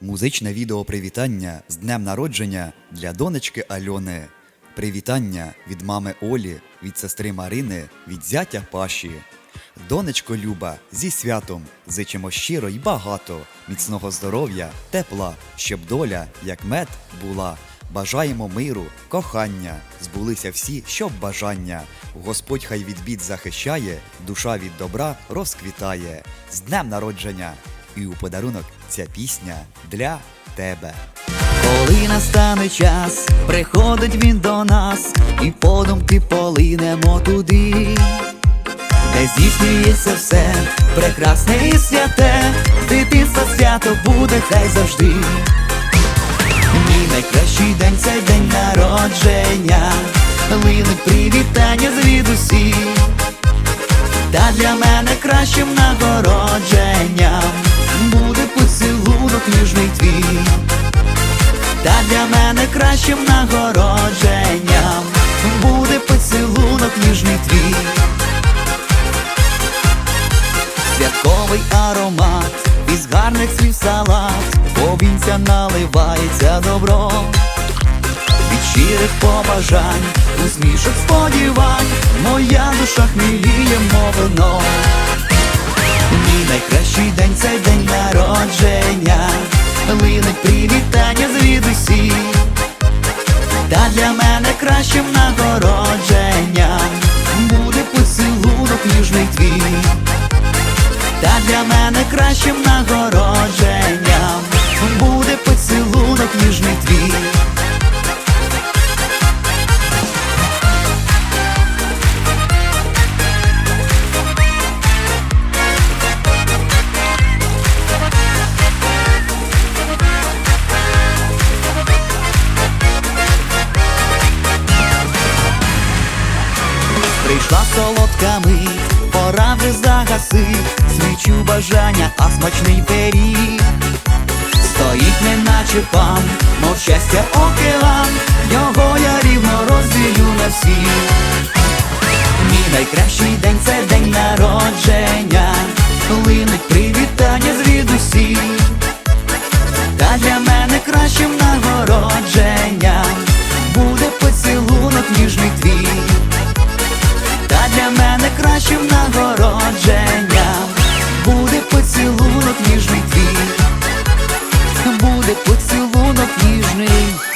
Музичне відео привітання з днем народження для донечки Альони. Привітання від мами Олі, від сестри Марини, від зятя Паші. Донечко Люба, зі святом зичимо щиро й багато, міцного здоров'я, тепла, щоб доля, як мед, була. Бажаємо миру, кохання, збулися всі, щоб бажання. Господь хай від бід захищає, душа від добра розквітає. З днем народження! І у подарунок ця пісня для тебе. Коли настане час, приходить він до нас, і подумки полинемо туди, де здійснюється все прекрасне і святе, дитинство свято буде хай завжди. Мій найкращий день це день народження, линуть привітання звідусі, та для мене кращим нагородженням поцілунок ніжний твій. Та для мене кращим нагородженням буде поцілунок ніжний твій. Святковий аромат, із гарних слів салат, повінця наливається добро. Від щирих побажань, усмішок сподівань, моя душа хміліє, мов вино. Мій найкращий день це день народження, линуть привітання звідусі, та для мене кращим нагородженням буде поцілунок ніжний твій, та для мене кращим нагородженням Прийшла солодка пора вже загасить Свічу бажання, а смачний пиріг. Стоїть неначе пан, мов щастя океан. Його я рівно розділю на всіх Мій найкращий день це день народження. Линуть звідусі Кращим нагородженням буде поцілунок ніжний твій, буде поцілунок ніжний.